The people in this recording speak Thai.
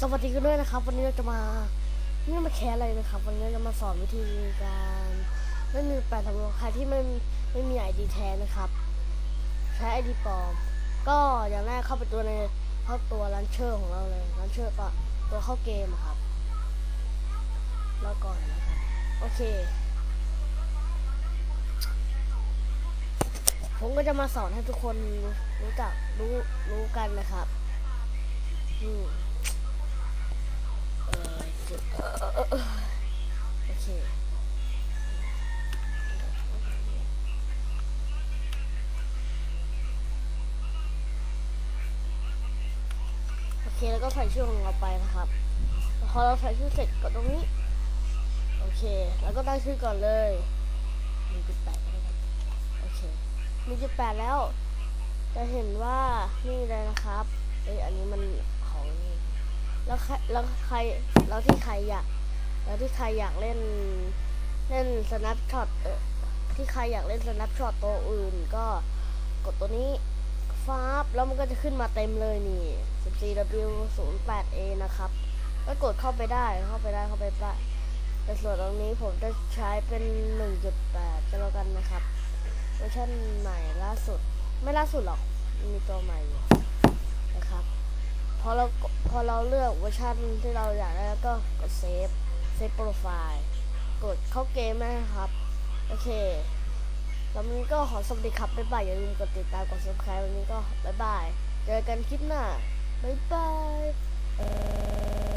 สวัสดีกันด้วยนะครับ วันนี้เราจะมานี่มาแคร์อะไรนะครับ วันนี้เราจะมาสอนวิธีการเล่นหนึ่งแปดสำรองใครที่ไม่ไม่มีไอดีแท้นะครับ ใช้ไอดีปลอม ก็อย่างแรกเข้าไปตัวในเข้าตัวลันเชอร์ของเราเลยลันเชอร์ก็ตัวเข้าเกมครับแล้วก่อนนะครับโอเค ผมก็จะมาสอนให้ทุกคนรู้รู้จักรู้รู้กันนะครับอืม เคแล้วก็ใส่ชื่อของเราไปนะครับพอเราใส่ชื่อเสร็จกดตรงนี้ โอเค แล้วก็ตั้งชื่อก่อนเลยหนึ่งจุดแปดโอเคหนึ่งจุดแปดแล้ว จะเห็นว่านี่เลยนะครับเอ้ยอันนี้มันของแล้วใครแล้วใครแล้วที่ใครอยากแล้วที่ใครอยากเล่นเล่น snapshot เออที่ใครอยากเล่น snapshot ตัวอื่นก็กดตัวนี้ ฟ้าบแล้วมันก็จะขึ้นมาเต็มเลยนี่ 14w 0 8 a นะครับ ก็กดเข้าไปได้เข้าไปได้เข้าไปได้แต่ส่วนตรงนี้ผมจะใช้เป็น 1.8ก็แล้วกันนะครับเวอร์ชันใหม่ล่าสุด ไม่ล่าสุดหรอกมีตัวใหม่นะครับพอเราพอเราเลือกเวอร์ชันที่เราอยากได้แล้วก็กดเซฟเซฟโปรไฟล์กดเข้าเกมนะครับ โอเค แล้ววันนี้ก็ขอสวัสดีครับบ๊ายบายอย่าลืมกดติดตามกด subscribe วันนี้ก็บ๊ายบายเจอกันคลิปหน้าบ๊ายบายเออ